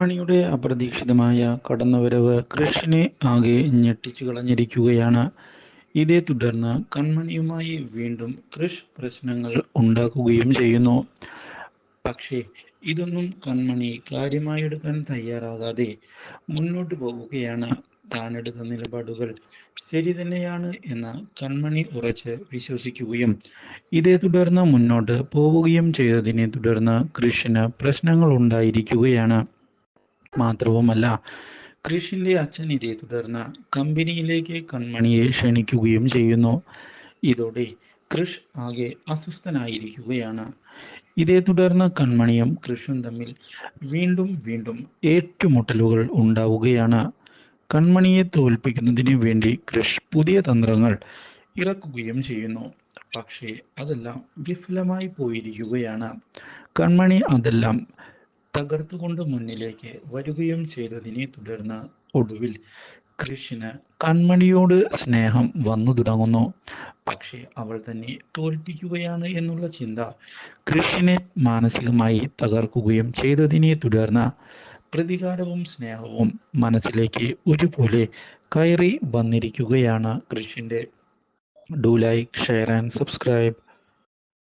മണിയുടെ അപ്രതീക്ഷിതമായ കടന്നുവരവ് കൃഷിനെ ആകെ ഞെട്ടിച്ചു കളഞ്ഞിരിക്കുകയാണ്. ഇതേ തുടർന്ന് കൺമണിയുമായി വീണ്ടും കൃഷ് പ്രശ്നങ്ങൾ ഉണ്ടാക്കുകയും ചെയ്യുന്നു. പക്ഷേ ഇതൊന്നും കൺമണി കാര്യമായി എടുക്കാൻ തയ്യാറാകാതെ മുന്നോട്ട് പോവുകയാണ്. താനെടുത്ത നിലപാടുകൾ ശരി തന്നെയാണ് എന്ന് കൺമണി ഉറച്ച് വിശ്വസിക്കുകയും ഇതേ തുടർന്ന് മുന്നോട്ട് പോവുകയും ചെയ്തതിനെ തുടർന്ന് കൃഷിന് പ്രശ്നങ്ങൾ ഉണ്ടായിരിക്കുകയാണ്. മാത്രവുമല്ല കൃഷിന്റെ അച്ഛൻ ഇതേ തുടർന്ന് കമ്പനിയിലേക്ക് കൺമണിയെ ക്ഷണിക്കുകയും ചെയ്യുന്നു. ഇതോടെ കൃഷ് ആകെ അസ്വസ്ഥനായിരിക്കുകയാണ്. ഇതേ തുടർന്ന് കൺമണിയും കൃഷും തമ്മിൽ വീണ്ടും വീണ്ടും ഏറ്റുമുട്ടലുകൾ ഉണ്ടാവുകയാണ്. കൺമണിയെ തോൽപ്പിക്കുന്നതിന് വേണ്ടി കൃഷ് പുതിയ തന്ത്രങ്ങൾ ഇറക്കുകയും ചെയ്യുന്നു. പക്ഷേ അതെല്ലാം വിഫലമായി പോയിരിക്കുകയാണ്. കൺമണി അതെല്ലാം തകർത്തുകൊണ്ട് മുന്നിലേക്ക് വരികയും ചെയ്തതിനെ തുടർന്ന് ഒടുവിൽ കൃഷിന് കൺമണിയോട് സ്നേഹം വന്നു തുടങ്ങുന്നു. പക്ഷേ അവൾ തന്നെ തോൽപ്പിക്കുകയാണ് എന്നുള്ള ചിന്ത കൃഷിനെ മാനസികമായി തകർക്കുകയും ചെയ്തതിനെ തുടർന്ന് പ്രതികാരവും സ്നേഹവും മനസ്സിലേക്ക് ഒരുപോലെ കയറി വന്നിരിക്കുകയാണ് കൃഷിന്റെ do like share and subscribe